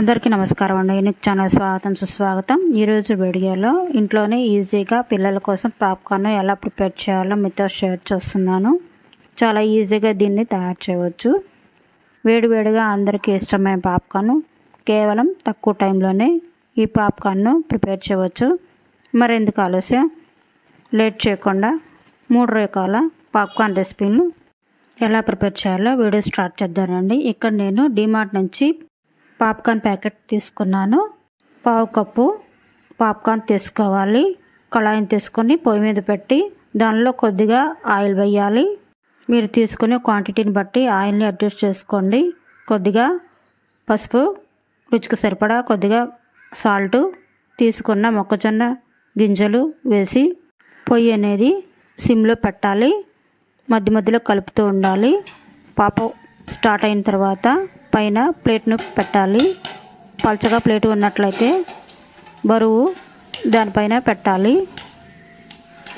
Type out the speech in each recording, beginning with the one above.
అందరికీ నమస్కారం అండి. యూనిక్ ఛానల్ స్వాగతం సుస్వాగతం. ఈరోజు వీడియోలో ఇంట్లోనే ఈజీగా పిల్లల కోసం పాప్కార్న్ ఎలా ప్రిపేర్ చేయాలో మీతో షేర్ చేస్తున్నాను. చాలా ఈజీగా దీన్ని తయారు చేయవచ్చు. వేడివేడిగా అందరికీ ఇష్టమైన పాప్కార్న్. కేవలం తక్కువ టైంలోనే ఈ పాప్కార్న్ను ప్రిపేర్ చేయవచ్చు. మరెందుకు ఆలస్యం? లేట్ చేయకుండా మూడు రకాల పాప్కార్న్ రెసిపీలు ఎలా ప్రిపేర్ చేయాలో వీడియో స్టార్ట్ చేద్దానండి ఇక్కడ నేను డిమార్ట్ నుంచి పాప్కార్న్ ప్యాకెట్ తీసుకున్నాను. పావు కప్పు పాప్కార్న్ తీసుకోవాలి. కళాయిని తీసుకొని పొయ్యి మీద పెట్టి దానిలో కొద్దిగా ఆయిల్ వేయాలి. మీరు తీసుకునే క్వాంటిటీని బట్టి ఆయిల్ని అడ్జస్ట్ చేసుకోండి. కొద్దిగా పసుపు రుచికి సరిపడా కొద్దిగా సాల్ట్ తీసుకున్న మొక్కజొన్న గింజలు వేసి పొయ్యి అనేది సిమ్లో పెట్టాలి. మధ్య మధ్యలో కలుపుతూ ఉండాలి. పాప స్టార్ట్ అయిన తర్వాత పైన ప్లేట్ను పెట్టాలి. పల్చగా ప్లేట్ ఉన్నట్లయితే బరువు దానిపైన పెట్టాలి.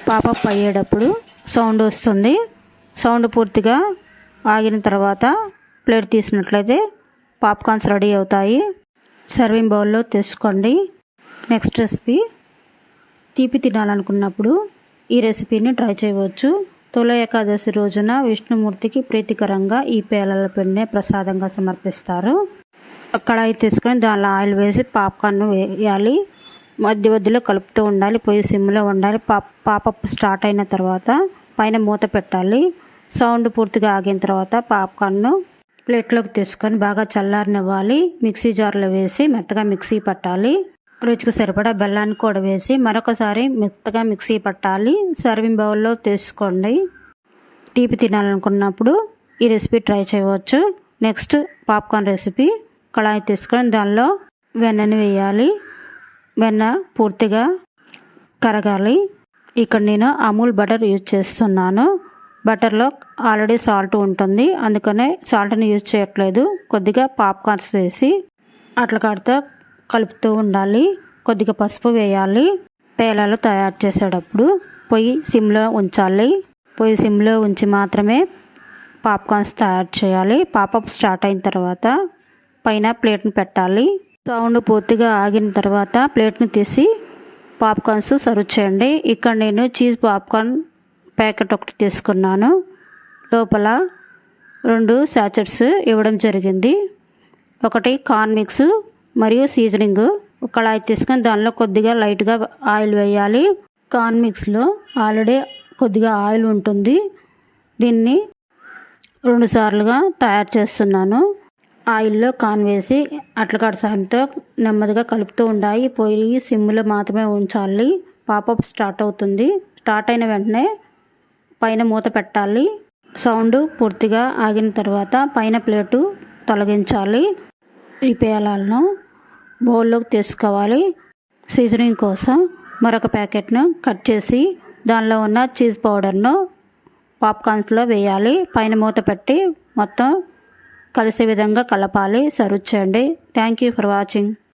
పాపప్ అయ్యేటప్పుడు సౌండ్ వస్తుంది. సౌండ్ పూర్తిగా ఆగిన తర్వాత ప్లేట్ తీసినట్లయితే పాప్కార్న్స్ రెడీ అవుతాయి. సర్వింగ్ బౌల్లో తీసుకోండి. Next recipe. తీపి తినాలనుకున్నప్పుడు ఈ రెసిపీని ట్రై చేయవచ్చు. తొల ఏకాదశి రోజున విష్ణుమూర్తికి ప్రీతికరంగా ఈ పేలల పిండిని ప్రసాదంగా సమర్పిస్తారు. కడాయి తీసుకొని దానిలో ఆయిల్ వేసి పాప్కార్న్ వేయాలి. మధ్య మధ్యలో కలుపుతూ ఉండాలి. పొయ్యి సిమ్లో ఉండాలి. పాప్ పాపప్ స్టార్ట్ అయిన తర్వాత పైన మూత పెట్టాలి. సౌండ్ పూర్తిగా ఆగిన తర్వాత పాప్కార్న్ను ప్లేట్లోకి తీసుకొని బాగా చల్లారనివ్వాలి. మిక్సీ జార్లో వేసి మెత్తగా మిక్సీ పట్టాలి. రుచికి సరిపడా బెల్లాన్ని కూడా వేసి మరొకసారి మెత్తగా మిక్సీ పట్టాలి. సర్వింగ్ బౌల్లో తీసుకోండి. తీపి తినాలనుకున్నప్పుడు ఈ రెసిపీ ట్రై చేయవచ్చు. Next popcorn recipe. కళాయి తీసుకొని దానిలో వెన్నని వేయాలి. వెన్న పూర్తిగా కరగాలి. ఇక్కడ నేను అమూల్ బటర్ యూజ్ చేస్తున్నాను. బటర్లో ఆల్రెడీ సాల్ట్ ఉంటుంది. అందుకనే సాల్ట్ని యూజ్ చేయట్లేదు. కొద్దిగా పాప్కార్న్స్ వేసి అట్లా కాడితో కలుపుతూ ఉండాలి. కొద్దిగా పసుపు వేయాలి. పేలాలు తయారు చేసేటప్పుడు పొయ్యి సిమ్లో ఉంచాలి. పొయ్యి సిమ్లో ఉంచి మాత్రమే పాప్కార్న్స్ తయారు చేయాలి. పాపప్ స్టార్ట్ అయిన తర్వాత పైన ప్లేట్ని పెట్టాలి. సౌండ్ పూర్తిగా ఆగిన తర్వాత ప్లేట్ని తీసి పాప్కార్న్స్ సర్వ్ చేయండి. ఇక్కడ నేను చీజ్ పాప్కార్న్ ప్యాకెట్ ఒకటి తీసుకున్నాను. లోపల రెండు శాచెట్స్ ఇవ్వడం జరిగింది. ఒకటి కార్న్ మిక్స్ మరియు సీజనింగ్. కళాయి తీసుకొని దానిలో కొద్దిగా లైట్గా ఆయిల్ వేయాలి. కార్న్ మిక్స్లో ఆల్రెడీ కొద్దిగా ఆయిల్ ఉంటుంది. దీన్ని రెండు సార్లుగా తయారు చేస్తున్నాను. ఆయిల్లో కాన్ వేసి అట్లకాడ సాయంతో నెమ్మదిగా కలుపుతూ ఉండాలి. పొయ్యి సిమ్లో మాత్రమే ఉంచాలి. పాపప్ స్టార్ట్ అవుతుంది. స్టార్ట్ అయిన వెంటనే పైన మూత పెట్టాలి. సౌండ్ పూర్తిగా ఆగిన తర్వాత పైన ప్లేటు తొలగించాలి. ఈ పేలాలను బౌల్లోకి తీసుకోవాలి. సీజనింగ్ కోసం మరొక ప్యాకెట్ను కట్ చేసి దానిలో ఉన్న చీజ్ పౌడర్ను పాప్కార్న్స్లో వేయాలి. పైన మూత పెట్టి మొత్తం కలిసే విధంగా కలపాలి. సర్వ్ చేయండి. Thank you for watching.